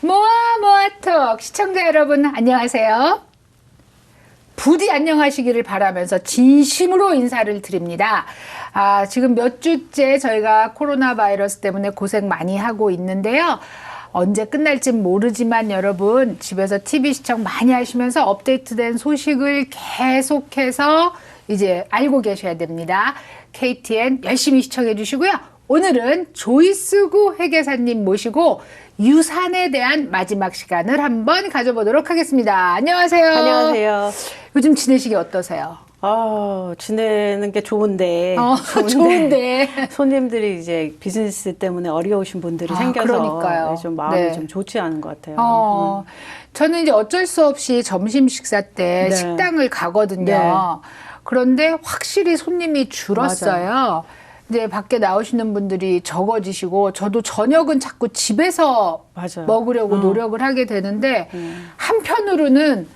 모아 모아톡 시청자 여러분 안녕하세요. 부디 안녕하시기를 바라면서 진심으로 인사를 드립니다. 아, 지금 몇 주째 저희가 코로나 바이러스 때문에 고생 많이 하고 있는데요. 언제 끝날지 모르지만 여러분 집에서 TV 시청 많이 하시면서 업데이트된 소식을 계속해서 이제 알고 계셔야 됩니다. KTN 열심히 시청해 주시고요. 오늘은 조이스구 회계사님 모시고 유산에 대한 마지막 시간을 한번 가져보도록 하겠습니다. 안녕하세요. 안녕하세요. 요즘 지내시기 어떠세요? 아, 지내는 게 좋은데. 어, 좋은데. 손님들이 이제 비즈니스 때문에 어려우신 분들이 아, 생겨서 그러니까요. 좀 마음이 네. 좀 좋지 않은 것 같아요. 어, 저는 이제 어쩔 수 없이 점심 식사 때 네. 식당을 가거든요. 그런데 확실히 손님이 줄었어요. 이제 밖에 나오시는 분들이 적어지시고 저도 저녁은 자꾸 집에서 맞아요. 먹으려고 어. 노력을 하게 되는데 한편으로는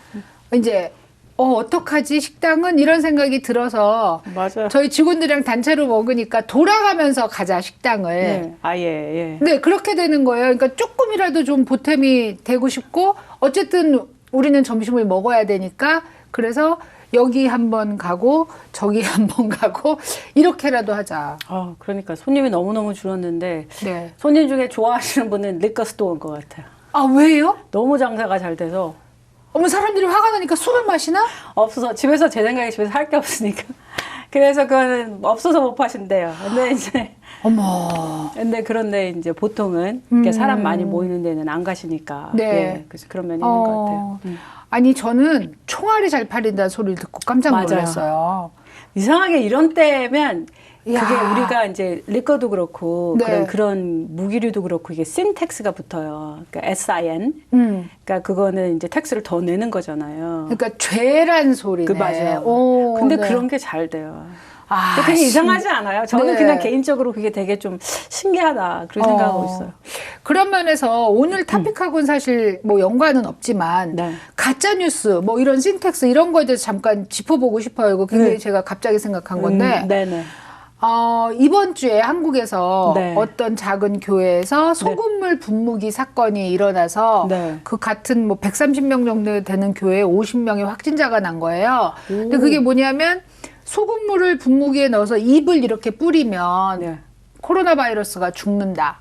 이제 어 어떡하지 식당은 이런 생각이 들어서 맞아요. 저희 직원들이랑 단체로 먹으니까 돌아가면서 가자 식당을 네. 아 예, 예. 네, 그렇게 되는 거예요. 그러니까 조금이라도 좀 보탬이 되고 싶고, 어쨌든 우리는 점심을 먹어야 되니까, 그래서 여기 한번 가고, 저기 한번 가고, 이렇게라도 하자. 아, 그러니까 손님이 너무너무 줄었는데 네. 손님 중에 좋아하시는 분은 리커스토어인 것 같아요. 아, 왜요? 너무 장사가 잘 돼서 어머, 사람들이 화가 나니까 술을 마시나? 없어서 집에서 제 생각에 집에서 할 게 없으니까 그래서 그거는 없어서 못 파신대요. 근데 이제 어머. 근데 그런데 이제 보통은 이렇게 사람 많이 모이는 데는 안 가시니까 음. 네. 예, 그래서 그런 면이 있는 것 같아요. 음. 아니, 저는 총알이 잘 팔린다는 소리를 듣고 깜짝 맞아요. 놀랐어요. 이상하게 이런 때면 그게 야. 우리가 이제 리커도 그렇고 네. 그런 그런 무기류도 그렇고 이게 신텍스가 붙어요. 그러니까 SIN. 음. 그러니까 그거는 이제 텍스를 더 내는 거잖아요. 그러니까 죄란 소리네. 그 맞아요. 오, 근데 네. 그런 게 잘 돼요. 아, 그게 신- 이상하지 않아요. 저는 네. 그냥 개인적으로 그게 되게 좀 신기하다 그런 생각하고 어. 있어요. 그런 면에서 오늘 타픽하고는 사실 뭐 연관은 없지만 네. 가짜 뉴스 뭐 이런 신텍스 이런 거에 대해서 잠깐 짚어보고 싶어요. 이거 굉장히 네. 제가 갑자기 생각한 건데 음, 네네. 어, 이번 주에 한국에서 네. 어떤 작은 교회에서 소금물 분무기 사건이 일어나서 네. 그 같은 뭐 130명 정도 되는 교회에 50명의 확진자가 난 거예요. 근데 오. 그게 뭐냐면 소금물을 분무기에 넣어서 입을 이렇게 뿌리면 네. 코로나 바이러스가 죽는다.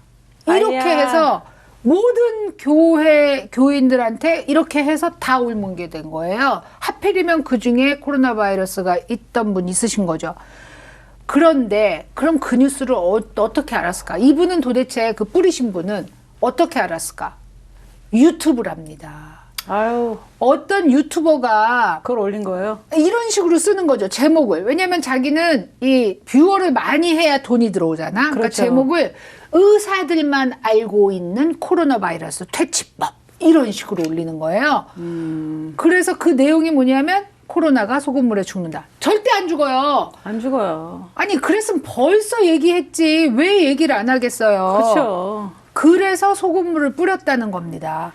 이렇게 아야. 해서 모든 교회 교인들한테 이렇게 해서 다 옮게 된 거예요. 하필이면 그 중에 코로나 바이러스가 있던 분 있으신 거죠. 그런데 그럼 그 뉴스를 어, 어떻게 알았을까? 이분은 도대체 그 뿌리신 분은 어떻게 알았을까? 유튜브랍니다. 아유, 어떤 유튜버가 그걸 올린 거예요? 이런 식으로 쓰는 거죠 제목을 왜냐하면 자기는 이 뷰어를 많이 해야 돈이 들어오잖아 그러니까 그렇죠. 제목을 의사들만 알고 있는 코로나 바이러스 퇴치법 이런 식으로 올리는 거예요 음. 그래서 그 내용이 뭐냐면 코로나가 소금물에 죽는다 절대 안 죽어요 안 죽어요. 아니 그랬으면 벌써 얘기했지 왜 얘기를 안 하겠어요 그렇죠. 그래서 소금물을 뿌렸다는 겁니다.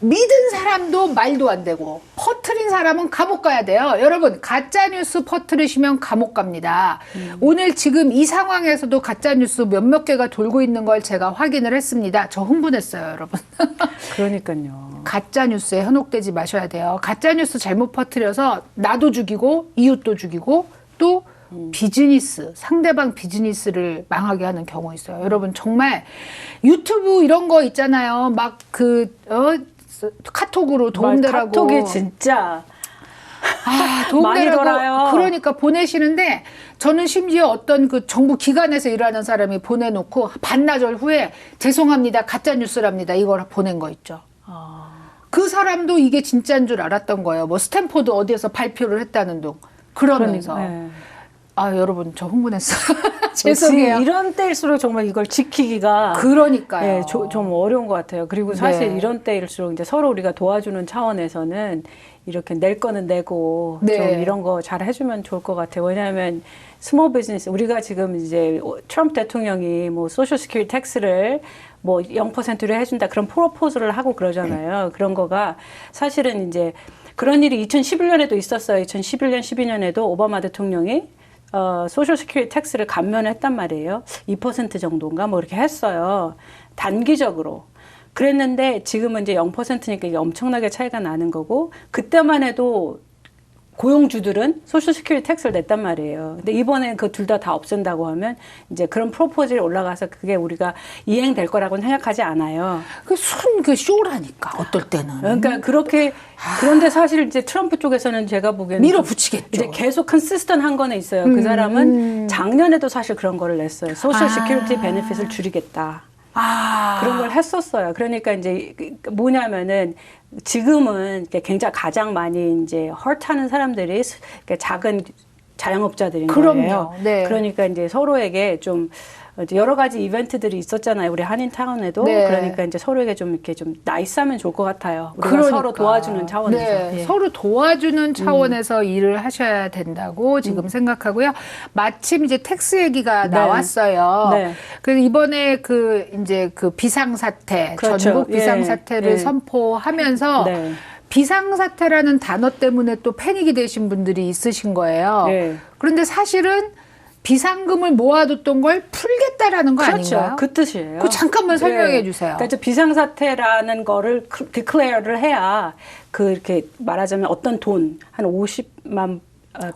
믿은 사람도 말도 안 되고 퍼트린 사람은 감옥 가야 돼요. 여러분 가짜 뉴스 퍼트리시면 감옥 갑니다. 오늘 지금 이 상황에서도 가짜 뉴스 몇몇 개가 돌고 있는 걸 제가 확인을 했습니다. 저 흥분했어요, 여러분. 그러니까요. 가짜 뉴스에 현혹되지 마셔야 돼요. 가짜 뉴스 잘못 퍼트려서 나도 죽이고 이웃도 죽이고 또 비즈니스 상대방 비즈니스를 망하게 하는 경우 있어요. 여러분 정말 유튜브 이런 거 있잖아요. 막 그 어, 카톡으로 도움되라고 카톡이 진짜 아, 도움되라고 많이 돌아요. 그러니까 보내시는데 저는 심지어 어떤 그 정부 기관에서 일하는 사람이 보내놓고 반나절 후에 죄송합니다 가짜 뉴스랍니다 이걸 보낸 거 있죠. 아, 그 사람도 이게 진짜인 줄 알았던 거예요. 뭐 스탠포드 어디에서 발표를 했다는 둥 그러면서 그러니까, 예. 아 여러분 저 흥분했어요. 죄송해요. 이런 때일수록 정말 이걸 지키기가 그러니까요. 예, 조- 좀 어려운 것 같아요. 그리고 사실 네. 이런 때일수록 이제 서로 우리가 도와주는 차원에서는 이렇게 낼 거는 내고 네. 좀 이런 거 잘 해주면 좋을 것 같아요. 왜냐하면 스몰 비즈니스 우리가 지금 이제 트럼프 대통령이 뭐 소셜 시큐리티 텍스를 뭐 0%로 해준다 그런 프로포즈를 하고 그러잖아요. 그런 거가 사실은 이제 그런 일이 2011년에도 있었어요. 2011년, 12년에도 오바마 대통령이 어, 소셜 시큐리티 텍스를 감면했단 말이에요. 2% 정도인가 뭐 이렇게 했어요. 단기적으로. 그랬는데 지금은 이제 0%니까 이게 엄청나게 차이가 나는 거고 그때만 해도 고용주들은 소셜 시큐리티 텍스를 냈단 말이에요. 근데 이번에 그둘다다 없앤다고 하면 이제 그런 프로포즈에 올라가서 그게 우리가 이행될 거라고는 생각하지 않아요. 그순그 쇼라니까 어떨 때는 그러니까 그렇게 그런데 사실 이제 트럼프 쪽에서는 제가 보기에는 밀어붙이겠죠. 이제 계속 컨시스턴 한 거는 있어요. 그 사람은 작년에도 사실 그런 거를 냈어요. 소셜 아. 시큐리티 베네핏을 줄이겠다. 아 그런 걸 했었어요. 그러니까 이제 그 뭐냐면은 지금은 굉장히 가장 많이 이제 헐트하는 사람들이 작은 자영업자들인 그럼요. 거예요. 네. 그러니까 이제 서로에게 좀 여러 가지 이벤트들이 있었잖아요. 우리 한인타운에도 네. 그러니까 이제 서로에게 좀 이렇게 좀 나이스하면 좋을 것 같아요. 그러니까. 서로 도와주는 차원에서. 네, 예. 음. 서로 도와주는 차원에서 일을 하셔야 된다고 지금 생각하고요. 마침 이제 텍스 얘기가 네. 나왔어요. 네. 그래서 이번에 그 이제 그 비상사태, 그렇죠. 전국 예, 비상사태를 예. 선포하면서 네. 비상사태라는 단어 때문에 또 패닉이 되신 분들이 있으신 거예요. 네. 그런데 사실은 비상금을 모아뒀던 걸 풀겠다라는 거 그렇죠. 아닌가요? 그 뜻이에요. 그거 잠깐만 설명해 예. 주세요. 그러니까 비상사태라는 거를 디클레어를 해야 그 이렇게 말하자면 어떤 돈 한 50만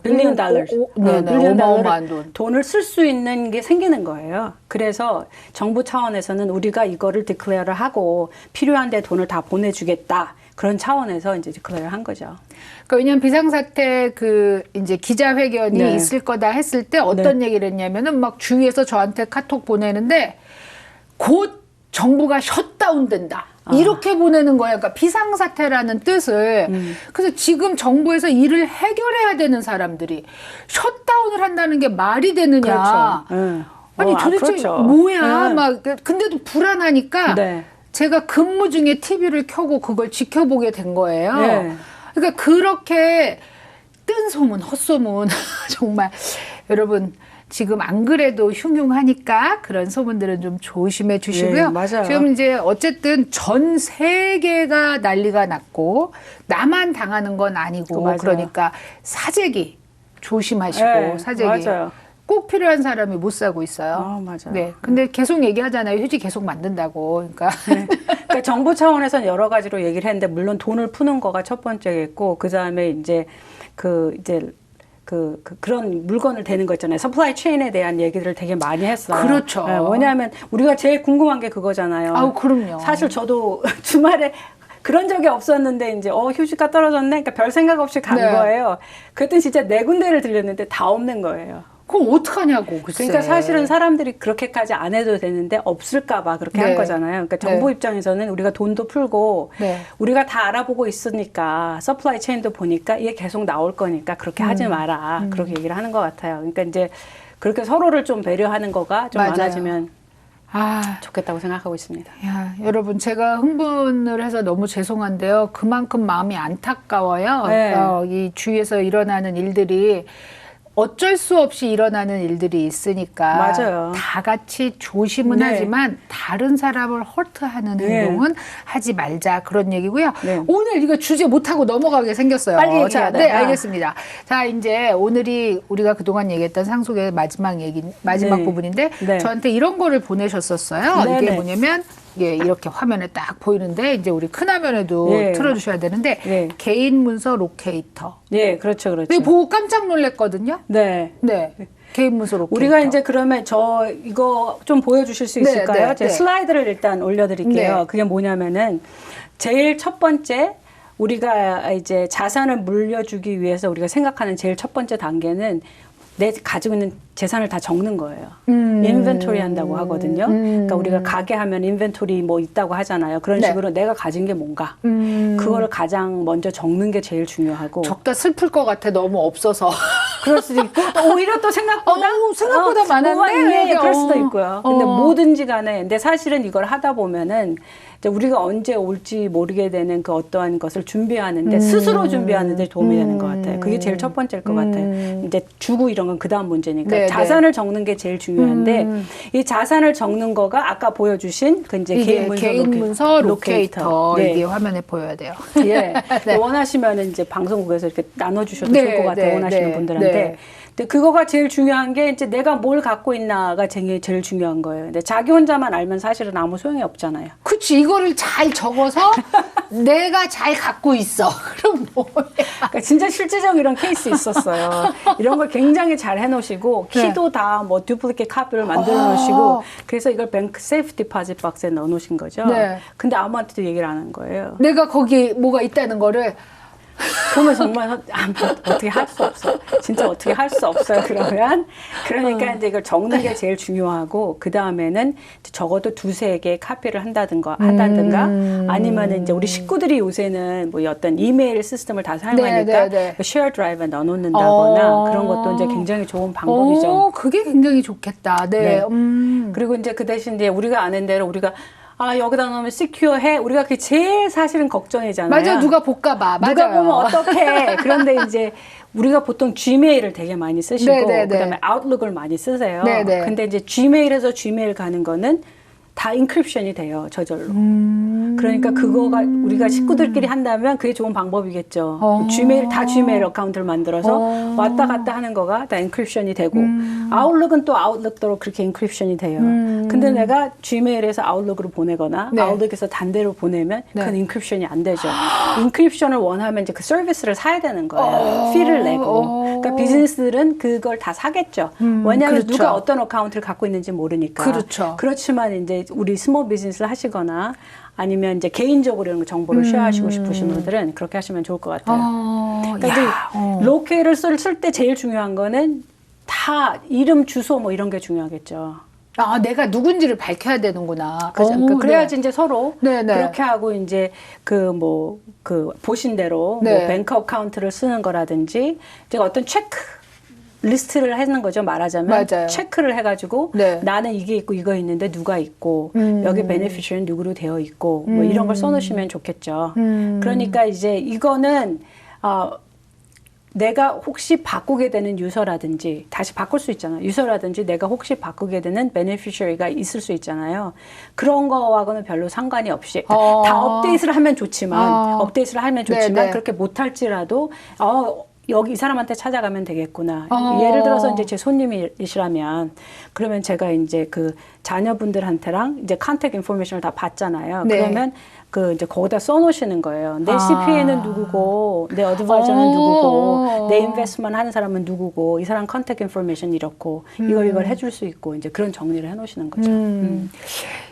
빌리언 오, 달러, 오, 오, 네네, 어마어마한 돈. 돈을 쓸 수 있는 게 생기는 거예요. 그래서 정부 차원에서는 우리가 이거를 디클레어를 하고 필요한 데 돈을 다 보내주겠다. 그런 차원에서 이제 디클레어를 한 거죠. 그러니까 왜냐면 비상사태 그 이제 기자회견이 네. 있을 거다 했을 때 어떤 얘기를 했냐면은 막 주위에서 저한테 카톡 보내는데 곧 정부가 셧다운 된다. 아. 이렇게 보내는 거예요. 그러니까 비상사태라는 뜻을. 음. 그래서 지금 정부에서 일을 해결해야 되는 사람들이 셧다운을 한다는 게 말이 되느냐. 그렇죠. 예. 아니 어, 아, 도대체 그렇죠. 뭐야? 예. 막 근데도 불안하니까 네. 제가 근무 중에 TV를 켜고 그걸 지켜보게 된 거예요. 네. 그러니까 그렇게 뜬 소문, 헛소문 정말 여러분 지금 안 그래도 흉흉하니까 그런 소문들은 좀 조심해 주시고요. 네, 맞아요. 지금 이제 어쨌든 전 세계가 난리가 났고 나만 당하는 건 아니고. 그러니까 사재기 조심하시고 네, 사재기 맞아요. 꼭 필요한 사람이 못 사고 있어요. 아, 맞아요. 네. 근데 계속 얘기하잖아요. 휴지 계속 만든다고. 그러니까 네. 그러니까 정부 차원에서는 여러 가지로 얘기를 했는데 물론 돈을 푸는 거가 첫 번째겠고 그 다음에 이제 그 이제 그, 그 그런 물건을 대는 거 있잖아요. 서플라이 체인에 대한 얘기를 되게 많이 했어요. 그렇죠. 네, 왜냐하면 우리가 제일 궁금한 게 그거잖아요. 아우, 그럼요. 사실 저도 주말에 그런 적이 없었는데 이제 어 휴지가 떨어졌네. 그러니까 별 생각 없이 간 네. 거예요. 그랬더니 진짜 네 군데를 들렸는데 다 없는 거예요. 그럼 어떡하냐고. 글쎄. 그러니까 사실은 사람들이 그렇게까지 안 해도 되는데 없을까봐 그렇게 네. 한 거잖아요. 그러니까 정부 네. 입장에서는 우리가 돈도 풀고 네. 우리가 다 알아보고 있으니까 서플라이 체인도 보니까 이게 계속 나올 거니까 그렇게 하지 음. 마라. 그렇게 얘기를 하는 것 같아요. 그러니까 이제 그렇게 서로를 좀 배려하는 거가 좀 맞아요. 많아지면 아, 좋겠다고 생각하고 있습니다. 야, 여러분 제가 흥분을 해서 너무 죄송한데요. 그만큼 마음이 안타까워요. 네. 어, 이 주위에서 일어나는 일들이 어쩔 수 없이 일어나는 일들이 있으니까 맞아요. 다 같이 조심은 네. 하지만 다른 사람을 허트하는 네. 행동은 하지 말자 그런 얘기고요. 네. 오늘 이거 주제 못 하고 넘어가게 생겼어요. 빨리 자, 돼. 네, 아. 알겠습니다. 자, 이제 오늘이 우리가 그동안 얘기했던 상속의 마지막 얘기 마지막 네. 부분인데 네. 저한테 이런 거를 보내셨었어요. 네, 이게 네. 뭐냐면 예, 이렇게 화면에 딱 보이는데 이제 우리 큰 화면에도 예. 틀어주셔야 되는데 예. 개인 문서 로케이터. 예, 그렇죠, 그렇죠. 이거 보고 깜짝 놀랐거든요. 네. 네, 개인 문서 로케이터. 우리가 이제 그러면 저 이거 좀 보여주실 수 네, 있을까요? 네, 제가 네. 슬라이드를 일단 올려드릴게요. 네. 그게 뭐냐면은 제일 첫 번째 우리가 이제 자산을 물려주기 위해서 우리가 생각하는 제일 첫 번째 단계는 내 가지고 있는 재산을 다 적는 거예요. 음. 인벤토리 한다고 하거든요. 음. 그러니까 우리가 가게 하면 인벤토리 뭐 있다고 하잖아요. 그런 네. 식으로 내가 가진 게 뭔가. 음, 그거를 가장 먼저 적는 게 제일 중요하고. 적다 슬플 것 같아 너무 없어서. 그럴 수도 있고 또 오히려 또 생각보다 어우, 생각보다 많았네. 뭐가 있네 이게, 그럴 수도 어. 있고요. 근데 어. 뭐든지 간에 근데 사실은 이걸 하다 보면은 우리가 언제 올지 모르게 되는 그 어떠한 것을 준비하는데 음. 스스로 준비하는데 도움이 되는 것 같아요. 그게 제일 첫 번째일 것 같아요. 이제 주고 이런 건 그 다음 문제니까 네, 자산을 적는 게 제일 중요한데 음. 이 자산을 적는 거가 아까 보여주신 그 이제 개인 문서, 개인 로케- 문서 로케이터, 네. 이게 화면에 보여야 돼요. 예. 네. 원하시면 이제 방송국에서 이렇게 나눠주셔도 네, 좋을 것 같아요. 네, 원하시는 네, 분들한테. 네. 근데 그거가 제일 중요한 게 이제 내가 뭘 갖고 있나가 제일 제일 중요한 거예요. 근데 자기 혼자만 알면 사실은 아무 소용이 없잖아요. 그치 이거를 잘 적어서 내가 잘 갖고 있어. 그럼 뭐야? 그러니까 진짜 실제적 이런 케이스 있었어요. 이런 걸 굉장히 잘 해놓으시고 네. 키도 다뭐 듀플리케이트 카피를 만들어 아. 놓으시고 그래서 이걸 뱅크 세이프 디파짓 박스에 넣어 놓으신 거죠. 네. 근데 아무한테도 얘기를 안 한 거예요. 내가 거기에 뭐가 있다는 거를 보면 정말 어떻게 할 수 없어. 진짜 어떻게 할 수 없어요. 그러면 그러니까 이제 이걸 적는 게 제일 중요하고 그 다음에는 적어도 두세 개 카피를 한다든가 한다든가 음. 아니면 이제 우리 식구들이 요새는 뭐 어떤 이메일 시스템을 다 사용하니까 네, 네, 네. 쉐어 드라이브에 넣어놓는다거나 어. 그런 것도 이제 굉장히 좋은 방법이죠. 어, 그게 굉장히 좋겠다. 네. 네. 음. 그리고 이제 그 대신 이제 우리가 아는 대로 우리가 아 여기다 넣으면 시큐어해 우리가 그게 제일 사실은 걱정이잖아요. 맞아 누가 볼까 봐. 맞아요. 누가 보면 어떡해. 그런데 이제 우리가 보통 Gmail을 되게 많이 쓰시고 네네네. 그다음에 아웃룩을 많이 쓰세요. 네네. 근데 이제 Gmail에서 Gmail 가는 거는 다 인크립션이 돼요. 저절로. 음. 그러니까 그거가 우리가 식구들끼리 한다면 그게 좋은 방법이겠죠. 어. Gmail 다 Gmail 어카운트를 만들어서 어. 왔다 갔다 하는 거가 다 인크립션이 되고 음. 아웃룩은 또 아웃룩대로 그렇게 인크립션이 돼요. 음. 근데 내가 Gmail에서 아웃룩으로 보내거나 네. 아웃룩에서 단대로 보내면 네. 그건 인크립션이 안 되죠. 인크립션을 원하면 이제 그 서비스를 사야 되는 거예요. 어. 피를 내고. 어. 그러니까 비즈니스들은 그걸 다 사겠죠. 음, 왜냐하면 그렇죠. 누가 어떤 어카운트를 갖고 있는지 모르니까. 그렇죠. 그렇지만 이제 우리 스몰 비즈니스를 하시거나 아니면 이제 개인적으로 이런 정보를 쉐어하시고 싶으신 분들은 그렇게 하시면 좋을 것 같아요. 어, 그러니까 어. 로케를 쓸 때 제일 중요한 거는 다 이름, 주소 뭐 이런 게 중요하겠죠. 아, 내가 누군지를 밝혀야 되는구나. 그죠? 어, 그러니까 그래야지 네. 이제 서로 네, 네. 그렇게 하고 이제 그뭐 그 보신 대로 네. 뭐 뱅크 어카운트를 쓰는 거라든지 제가 어떤 체크 리스트를 하는 거죠 말하자면 맞아요. 체크를 해가지고 네. 나는 이게 있고 이거 있는데 누가 있고 음. 여기 베네피션은 누구로 되어 있고 뭐 이런 걸 써놓으시면 좋겠죠. 음. 그러니까 이제 이거는 어, 내가 혹시 바꾸게 되는 유서라든지 다시 바꿀 수 있잖아요. 유서라든지 내가 혹시 바꾸게 되는 베네피셔리가 있을 수 있잖아요. 그런 거하고는 별로 상관이 없이 어. 다 업데이트를 하면 좋지만 어. 업데이트를 하면 네, 좋지만 네. 그렇게 못 할지라도 어 여기 이 사람한테 찾아가면 되겠구나. 어. 예를 들어서 이제 제 손님이시라면 그러면 제가 이제 그 자녀분들한테랑 이제 컨택 인포메이션을 다 받잖아요. 네. 그러면 그 이제 거기다 써놓으시는 거예요. 내 아. CPA는 누구고, 내 어드바이저는 어. 누구고, 내 인베스트먼 하는 사람은 누구고, 이 사람 컨택 인포메이션 이렇고, 이걸 이걸 해줄 수 있고, 이제 그런 정리를 해놓으시는 거죠. 음.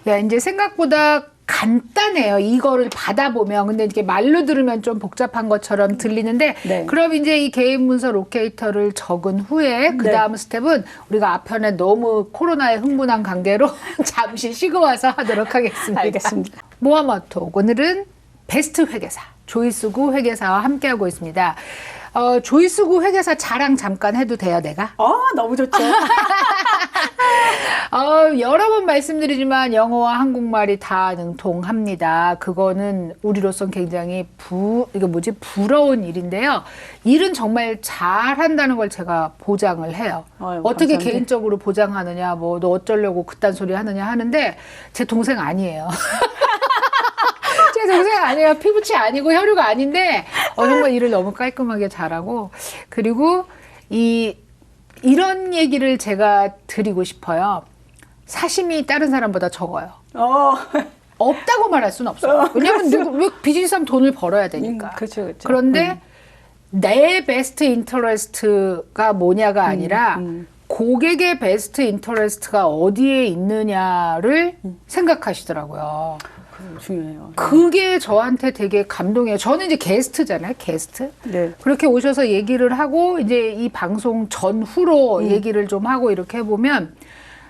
야, 이제 생각보다 간단해요. 이거를 받아보면. 근데 이렇게 말로 들으면 좀 복잡한 것처럼 들리는데, 네. 그럼 이제 이 개인 문서 로케이터를 적은 후에, 그 다음 스텝은 우리가 앞편에 너무 코로나에 흥분한 관계로 잠시 쉬고 와서 하도록 하겠습니다. 알겠습니다. 모아모토. 오늘은 베스트 회계사, 조이스구 회계사와 함께하고 있습니다. 어, 조이스구 회계사 자랑 잠깐 해도 돼요, 내가? 어, 너무 좋죠. 어, 여러 번 말씀드리지만 영어와 한국말이 다 능통합니다. 그거는 우리로선 굉장히 부, 이거 뭐지? 부러운 일인데요. 일은 정말 잘한다는 걸 제가 보장을 해요. 아유, 어떻게 감사합니다. 개인적으로 보장하느냐, 뭐, 너 어쩌려고 그딴 소리 하느냐 하는데 제 동생 아니에요. 제 동생 아니에요. 피부치 아니고 혈유가 아닌데 어, 정말 일을 너무 깔끔하게 잘하고 그리고 이 이런 얘기를 제가 드리고 싶어요. 사심이 다른 사람보다 적어요. 어, 없다고 말할 수는 없어요. 왜냐하면 누구, 왜 비즈니스 하면 돈을 벌어야 되니까. 음, 그쵸, 그쵸. 그런데 내 베스트 인터레스트가 뭐냐가 아니라 음. 고객의 베스트 인터레스트가 어디에 있느냐를 음. 생각하시더라고요. 중요해요. 그게 저한테 되게 감동이에요. 저는 이제 게스트잖아요, 게스트. 네. 그렇게 오셔서 얘기를 하고 이제 이 방송 전후로 음. 얘기를 좀 하고 이렇게 해보면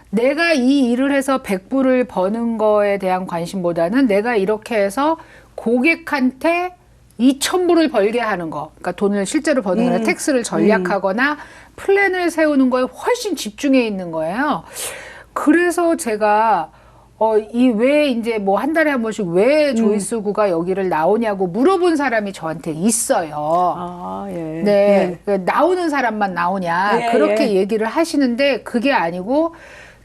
내가 이 일을 해서 100불을 버는 거에 대한 관심보다는 내가 이렇게 해서 고객한테 2,000불을 벌게 하는 거. 그러니까 돈을 실제로 버는 거나 음. 텍스를 전략하거나 플랜을 세우는 거에 훨씬 집중해 있는 거예요. 그래서 제가 어, 이 왜 이제 뭐 한 달에 한 번씩 음. 왜 조이스구가 여기를 나오냐고 물어본 사람이 저한테 있어요. 아, 예. 네. 그 나오는 사람만 나오냐. 예, 그렇게 예. 얘기를 하시는데 그게 아니고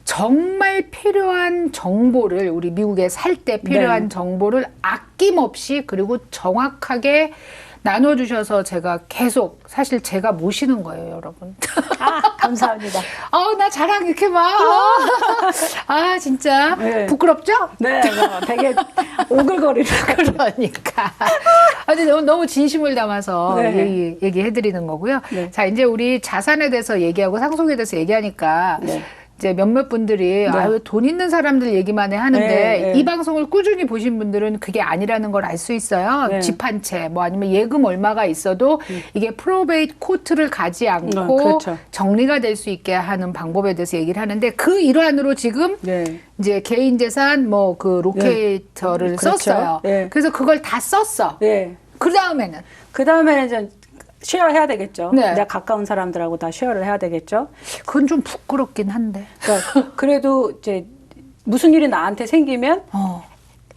정말 필요한 정보를 우리 미국에 살 때 필요한 네. 정보를 아낌없이 그리고 정확하게 나눠주셔서 제가 계속 사실 제가 모시는 거예요, 여러분. 아, 감사합니다. 아, 나 자랑 이렇게 막. 아, 아, 진짜 네. 부끄럽죠? 네, 뭐 되게 오글거리는 그러니까. 아주 너무, 너무 진심을 담아서 네. 얘기, 얘기 해드리는 거고요. 네. 자, 이제 우리 자산에 대해서 얘기하고 상속에 대해서 얘기하니까 네. 이제 몇몇 분들이 아, 왜 돈 있는 사람들 얘기만 해 하는데 네, 네. 이 방송을 꾸준히 보신 분들은 그게 아니라는 걸 알 수 있어요. 네. 음. 집한 채, 뭐 아니면 예금 얼마가 있어도 이게 프로베이트 코트를 가지 않고 어, 그렇죠. 정리가 될 수 있게 하는 방법에 대해서 얘기를 하는데 그 일환으로 지금 네. 이제 개인 재산 뭐 그 로케이터를 네. 그렇죠. 썼어요. 네. 그래서 그걸 다 썼어. 네. 그 다음에는 그 다음에는 이제 쉐어 해야 되겠죠. 네. 내가 가까운 사람들하고 다 쉐어를 해야 되겠죠. 그건 좀 부끄럽긴 한데. 그러니까 그래도 이제 무슨 일이 나한테 생기면 어.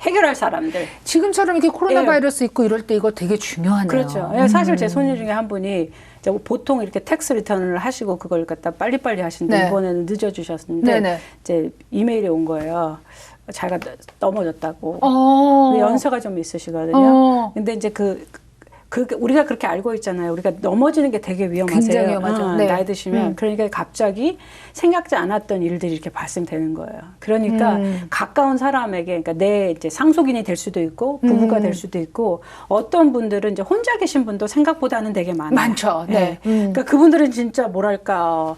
해결할 사람들. 지금처럼 이렇게 코로나 예. 바이러스 있고 이럴 때 이거 되게 중요하네요. 그렇죠. 예, 사실 제 손님 중에 한 분이 보통 이렇게 텍스 리턴을 하시고 그걸 갖다 빨리빨리 하시는데 네. 이번에는 늦어주셨는데 네네. 이제 이메일이 온 거예요. 자기가 넘어졌다고. 어. 연세가 좀 있으시거든요. 어. 근데 이제 그, 그, 우리가 그렇게 알고 있잖아요. 우리가 넘어지는 게 되게 위험하세요. 굉장히 위험하죠. 어, 네. 나이 드시면. 음. 그러니까 갑자기 생각지 않았던 일들이 이렇게 발생되는 거예요. 그러니까 음. 가까운 사람에게, 그러니까 내 이제 상속인이 될 수도 있고, 부부가 음. 될 수도 있고, 어떤 분들은 이제 혼자 계신 분도 생각보다는 되게 많아요. 많죠. 네. 예. 음. 그러니까 그분들은 진짜 뭐랄까, 어,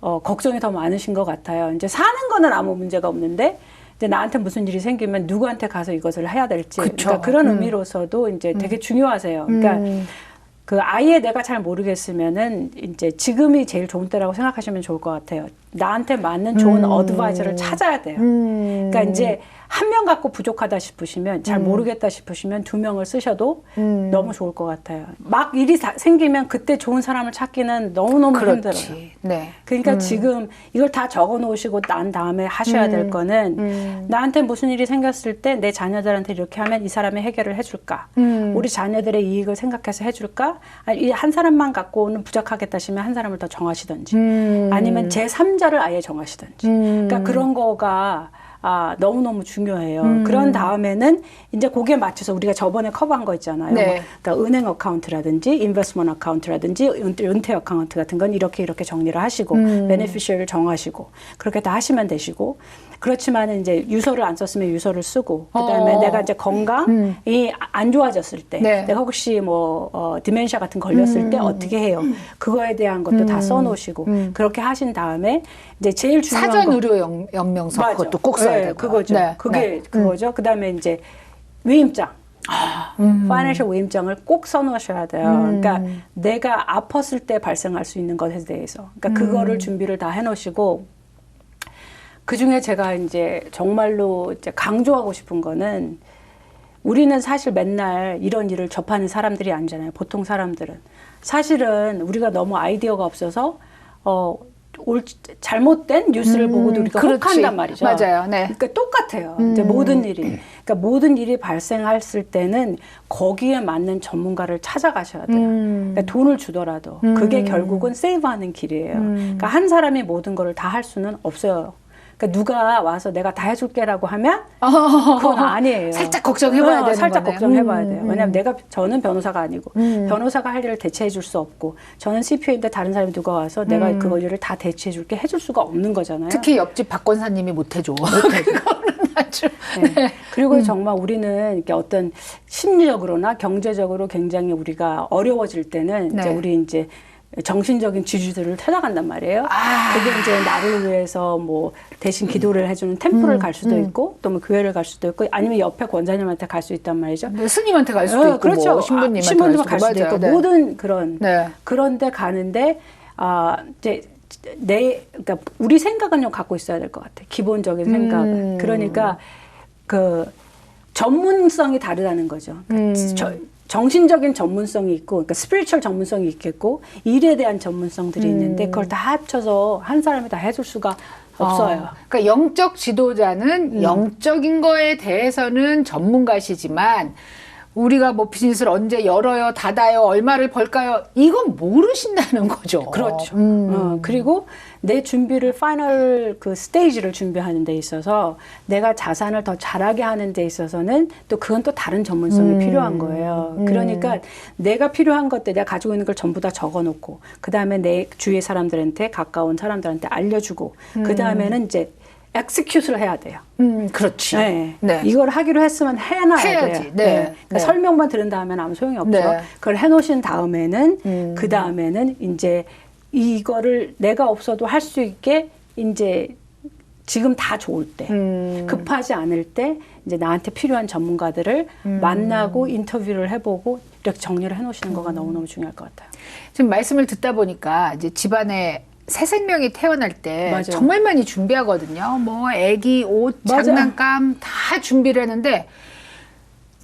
어, 걱정이 더 많으신 것 같아요. 이제 사는 거는 아무 문제가 없는데, 이제 나한테 무슨 일이 생기면 누구한테 가서 이것을 해야 될지. 그쵸. 그러니까 그런 음. 의미로서도 이제 되게 중요하세요. 그러니까 음. 그 아예 내가 잘 모르겠으면은 이제 지금이 제일 좋은 때라고 생각하시면 좋을 것 같아요. 나한테 맞는 좋은 음. 어드바이저를 찾아야 돼요. 음. 그러니까 이제 한 명 갖고 부족하다 싶으시면 잘 모르겠다 싶으시면 두 명을 쓰셔도 음. 너무 좋을 것 같아요. 막 일이 다 생기면 그때 좋은 사람을 찾기는 너무너무 힘들어요. 그렇지. 네. 그러니까 지금 이걸 다 적어 놓으시고 난 다음에 하셔야 될 거는 음. 나한테 무슨 일이 생겼을 때 내 자녀들한테 이렇게 하면 이 사람이 해결을 해줄까? 음. 우리 자녀들의 이익을 생각해서 해줄까? 아니, 이한 사람만 갖고는 부족하겠다 싶으면 한 사람을 더 정하시든지 음. 아니면 제 3자를 아예 정하시든지 음. 그러니까 그런 거가 아, 너무너무 중요해요. 음. 그런 다음에는 이제 거기에 맞춰서 우리가 저번에 커버한 거 있잖아요. 네. 뭐, 그러니까 은행 어카운트라든지 인베스트먼트 어카운트라든지 은퇴, 어카운트 같은 건 이렇게 이렇게 정리를 하시고 음. 베네피셜을 정하시고 그렇게 다 하시면 되시고 그렇지만 이제 유서를 안 썼으면 유서를 쓰고 그다음에 어. 내가 이제 건강이 음. 안 좋아졌을 때 네. 내가 혹시 뭐 어, 디멘샤 같은 거 걸렸을 때 어떻게 해요? 그거에 대한 것도 다 써놓으시고 음. 그렇게 하신 다음에 이제 제일 중요한 사전 거 의료 영, 맞아. 그것도 꼭 써야 네, 되고. 그거죠. 그게 그거죠. 그다음에 이제 위임장. 음. 파이낸셜 위임장을 꼭 써놓으셔야 돼요. 그러니까 내가 아팠을 때 발생할 수 있는 것에 대해서, 그러니까 음. 그거를 준비를 다 해놓으시고 그 중에 제가 이제 정말로 이제 강조하고 싶은 거는 우리는 사실 맨날 이런 일을 접하는 사람들이 아니잖아요. 보통 사람들은 사실은 우리가 너무 아이디어가 없어서 어. 올 잘못된 뉴스를 보고도 우리가 음. 혹한단 말이죠. 맞아요. 네. 그러니까 똑같아요. 이제 모든 일이. 그러니까 모든 일이 발생했을 때는 거기에 맞는 전문가를 찾아가셔야 돼요. 음. 그러니까 돈을 주더라도 그게 결국은 세이브하는 길이에요. 그러니까 한 사람이 모든 거를 다 할 수는 없어요. 그러니까 누가 와서 내가 다 해줄게라고 하면 그건 아니에요. 살짝 걱정해봐야 어, 되는 살짝 거네요. 걱정해봐야 음, 돼요. 음. 왜냐하면 내가 저는 변호사가 아니고 변호사가 할 일을 대체해줄 수 없고 저는 CPA인데 다른 사람이 누가 와서 내가 그 일을 다 대체해줄게 해줄 수가 없는 거잖아요. 음. 특히 옆집 박 권사님이 못해줘. 그거는 아주. 네. 그리고 정말 우리는 이렇게 어떤 심리적으로나 경제적으로 굉장히 우리가 어려워질 때는 이제 네. 우리 이제 정신적인 지주들을 찾아간단 말이에요. 아. 그게 이제 나를 위해서 뭐 대신 기도를 해주는 템플을 음, 갈 수도 있고 또 뭐 교회를 갈 수도 있고 아니면 옆에 권사님한테 갈 수 있단 말이죠. 네, 스님한테 갈 수도 어, 있고 그렇죠. 뭐 신부님한테 아, 신부님한테 갈갈 수도 수도 있고. 네. 모든 그런 네. 그런데 가는데 아 이제 내 그러니까 우리 생각은 좀 갖고 있어야 될 것 같아. 기본적인 생각은. 음. 그러니까 그 전문성이 다르다는 거죠. 그러니까 음. 저- 정신적인 전문성이 있고, 그러니까 스피리추얼 전문성이 있겠고, 일에 대한 전문성들이 있는데 그걸 다 합쳐서 한 사람이 다 해줄 수가 없어요. 음. 어, 그러니까 영적 지도자는 영적인 거에 대해서는 전문가시지만 우리가 뭐 비즈니스를 언제 열어요, 닫아요, 얼마를 벌까요? 이건 모르신다는 거죠. 그렇죠. 음. 어, 그리고 내 준비를 파이널 그 스테이지를 준비하는 데 있어서 내가 자산을 더 잘하게 하는 데 있어서는 또 그건 또 다른 전문성이 음. 필요한 거예요. 그러니까 내가 필요한 것들 내가 가지고 있는 걸 전부 다 적어 놓고 그다음에 내 주위의 사람들한테 가까운 사람들한테 알려 주고 그다음에는 이제 엑스큐트를 해야 돼요. 음, 그렇지. 네. 네. 이걸 하기로 했으면 해놔야 해야지. 돼요. 네. 그러니까 네. 설명만 들은 다음에는 아무 소용이 없죠. 네. 그걸 해놓으신 다음에는 음. 그 다음에는 이제 이거를 내가 없어도 할 수 있게 이제 지금 다 좋을 때 음. 급하지 않을 때 이제 나한테 필요한 전문가들을 음. 만나고 인터뷰를 해보고 이렇게 정리를 해놓으시는 거가 너무너무 중요할 것 같아요. 지금 말씀을 듣다 보니까 이제 집안에 새 생명이 태어날 때 맞아요. 정말 많이 준비하거든요. 뭐 아기 옷, 맞아요. 장난감 다 준비를 했는데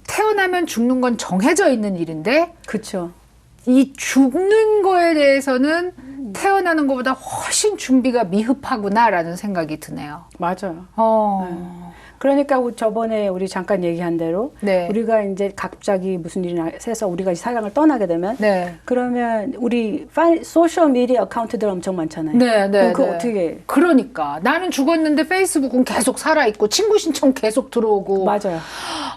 태어나면 죽는 건 정해져 있는 일인데 그렇죠. 이 죽는 거에 대해서는 태어나는 것보다 훨씬 준비가 미흡하구나라는 생각이 드네요. 맞아요. 어. 그러니까 우- 저번에 우리 잠깐 얘기한 대로 네. 우리가 이제 갑자기 무슨 일이 나서 우리가 이 사랑을 떠나게 되면 네. 그러면 우리 파이, 소셜 미디어 어카운트들 엄청 많잖아요. 네, 네. 네. 어떻게 그러니까 나는 죽었는데 페이스북은 계속 살아 있고 친구 신청 계속 들어오고 맞아요.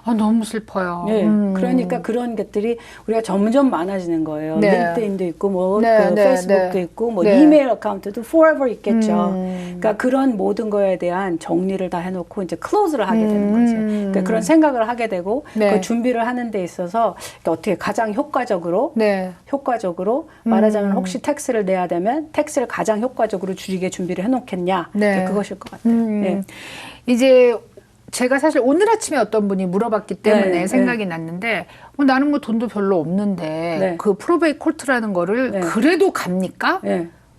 아, 너무 슬퍼요. 예. 음. 그러니까 그런 것들이 우리가 점점 많아지는 거예요. 네. 링크드인도 있고 뭐 네, 그 네, 페이스북도 네. 있고 뭐 네. 이메일 어카운트도 forever 있겠죠. 음. 그러니까 그런 모든 거에 대한 정리를 다 해놓고 이제 클로즈 를 하게 되는 거죠. 음. 그러니까 그런 생각을 하게 되고 네. 그 준비를 하는 데 있어서 그러니까 어떻게 가장 효과적으로 네. 효과적으로 음. 말하자면 혹시 텍스를 내야 되면 텍스를 가장 효과적으로 줄이게 준비를 해놓겠냐 네. 그것일 것 같아요. 음. 예. 이제 제가 사실 오늘 아침에 어떤 분이 물어봤기 때문에 네, 생각이 났는데 어, 나는 뭐 돈도 별로 없는데 네. 그 프로베이 콜트라는 거를 네. 그래도 갑니까?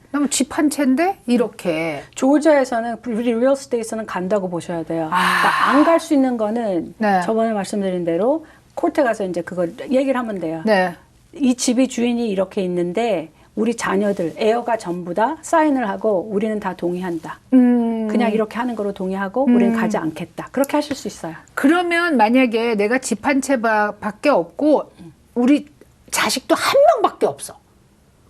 예. 너무 집한 채인데 이렇게 조지아에서는 우리 리얼 스테이트는 간다고 보셔야 돼요. 아. 안갈 수 있는 거는 네. 저번에 말씀드린 대로 코र्트 가서 이제 그걸 얘기를 하면 돼요. 네. 이 집이 주인이 이렇게 있는데 우리 자녀들 에어가 전부 다 사인을 하고 우리는 다 동의한다. 음. 그냥 이렇게 하는 거로 동의하고 우리는 가지 않겠다. 그렇게 하실 수 있어요. 그러면 만약에 내가 집 한 채밖에 없고 우리 자식도 한 명밖에 없어.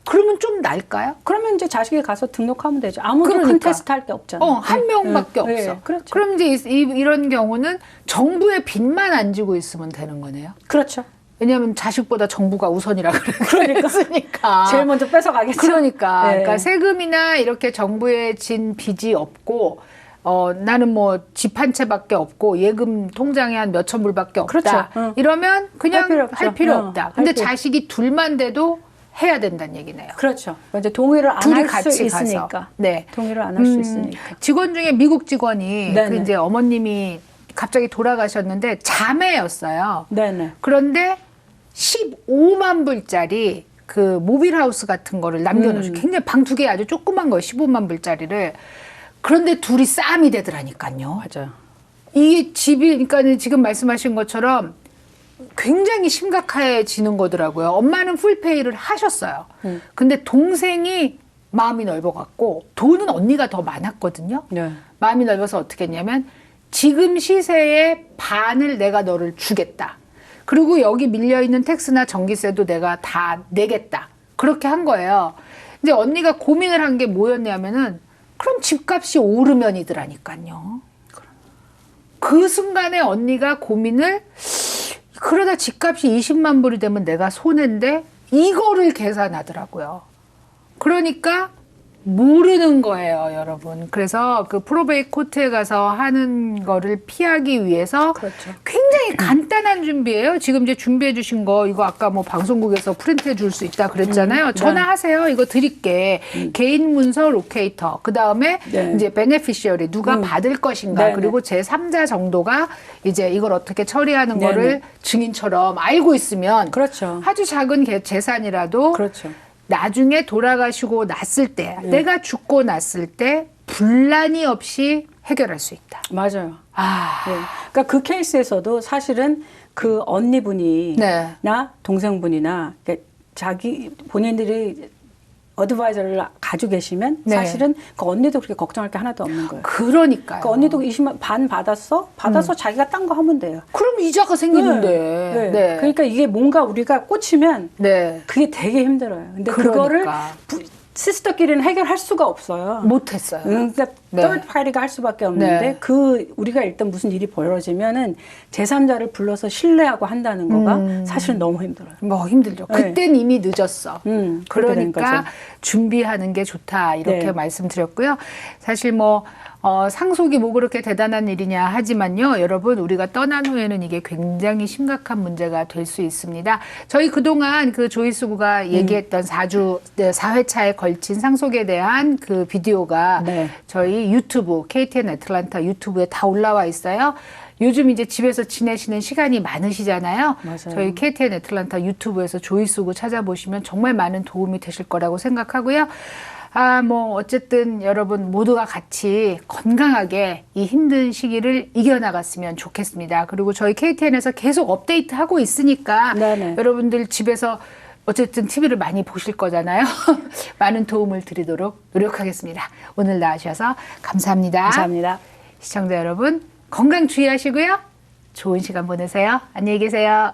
그러면 좀 날까요? 그러면 이제 자식이 가서 등록하면 되죠. 아무도 그러니까. 컨테스트 할 게 없잖아요. 어, 한 네. 명밖에 네. 없어. 네. 그렇죠. 그럼 이제 이, 이런 경우는 정부의 빚만 안 지고 있으면 되는 거네요. 그렇죠. 왜냐하면 자식보다 정부가 우선이라 그러니까. 그랬으니까. 제일 먼저 뺏어가겠죠. 그러니까, 네. 그러니까 세금이나 이렇게 정부에 진 빚이 없고 어 나는 뭐 집 한 채밖에 없고 예금 통장에 한 몇천 불밖에 없다. 그렇죠. 응. 이러면 그냥 할 필요 없죠. 할 필요 응, 없다. 할 근데 필요. 자식이 둘만 돼도 해야 된다는 얘기네요. 그렇죠. 이제 동의를 안 둘이 할수 같이 있으니까. 가서. 네. 동의를 안 할수 음, 있으니까. 직원 중에 미국 직원이 네네. 그 이제 어머님이 갑자기 돌아가셨는데 자매였어요. 네네. 그런데 15만 불짜리 그 모빌하우스 같은 거를 남겨놓으시고 음. 굉장히 방 두 개 아주 조그만 거 15만 불짜리를 그런데 둘이 싸움이 되더라니까요. 맞아요. 이게 집이 그러니까 지금 말씀하신 것처럼 굉장히 심각해지는 거더라고요. 엄마는 풀페이를 하셨어요. 음. 근데 동생이 마음이 넓어갖고 돈은 언니가 더 많았거든요. 네. 마음이 넓어서 어떻게 했냐면 지금 시세의 반을 내가 너를 주겠다. 그리고 여기 밀려 있는 텍스나 전기세도 내가 다 내겠다. 그렇게 한 거예요. 이제 언니가 고민을 한 게 뭐였냐면은 그럼 집값이 오르면이더라니까요. 그 순간에 언니가 고민을 그러다 집값이 20만 불이 되면 내가 손해인데 이거를 계산하더라고요. 그러니까 모르는 거예요, 여러분. 그래서 그 프로베이 코트에 가서 하는 거를 피하기 위해서 그렇죠. 굉장히 간단한 준비예요. 지금 이제 준비해 주신 거 이거 아까 뭐 방송국에서 프린트해 줄 수 있다 그랬잖아요. 음, 네. 전화하세요. 이거 드릴게. 개인 문서 로케이터. 그다음에 네. 이제 베네피시어리 누가 음. 받을 것인가. 네, 그리고 제 3자 정도가 이제 이걸 어떻게 처리하는 네, 거를 네. 증인처럼 알고 있으면 그렇죠. 아주 작은 개- 재산이라도 그렇죠. 나중에 돌아가시고 났을 때 네. 내가 죽고 났을 때 분란이 없이 해결할 수 있다. 맞아요. 아, 네. 그러니까 그 케이스에서도 사실은 그 언니분이 네. 나 동생분이나 자기 본인들이 어드바이저를 가지고 계시면 네. 사실은 그 언니도 그렇게 걱정할 게 하나도 없는 거예요. 그러니까요. 그 언니도 20만 반 받았어? 받아서 자기가 딴 거 하면 돼요. 그럼 이자가 생기는데. 네. 네. 그러니까 이게 뭔가 우리가 꽂히면 네. 그게 되게 힘들어요. 근데 그러니까. 그거를 부- 시스터끼리는 해결할 수가 없어요. 못했어요. 그러니까 네. third party가 할 수밖에 없는데 네. 그 우리가 일단 무슨 일이 벌어지면은 제3자를 불러서 신뢰하고 한다는 거가 음. 사실 너무 힘들어요. 뭐 힘들죠. 네. 그땐 이미 늦었어. 음, 그러니까. 준비하는 게 좋다 이렇게 네. 말씀드렸고요. 사실 뭐 어, 상속이 뭐 그렇게 대단한 일이냐 하지만요, 여러분 우리가 떠난 후에는 이게 굉장히 심각한 문제가 될 수 있습니다. 저희 그동안 그 조이수구가 음. 얘기했던 4주 네, 4회차에 걸친 상속에 대한 그 비디오가 네. 저희 유튜브 KTN 애틀란타 유튜브에 다 올라와 있어요. 요즘 이제 집에서 지내시는 시간이 많으시잖아요. 맞아요. 저희 KTN 애틀란타 유튜브에서 조이수구 찾아보시면 정말 많은 도움이 되실 거라고 생각하고요. 아, 뭐, 어쨌든 여러분 모두가 같이 건강하게 이 힘든 시기를 이겨나갔으면 좋겠습니다. 그리고 저희 KTN에서 계속 업데이트 하고 있으니까 네네. 여러분들 집에서 어쨌든 TV를 많이 보실 거잖아요. 많은 도움을 드리도록 노력하겠습니다. 오늘 나와주셔서 감사합니다. 감사합니다. 시청자 여러분, 건강 주의하시고요. 좋은 시간 보내세요. 안녕히 계세요.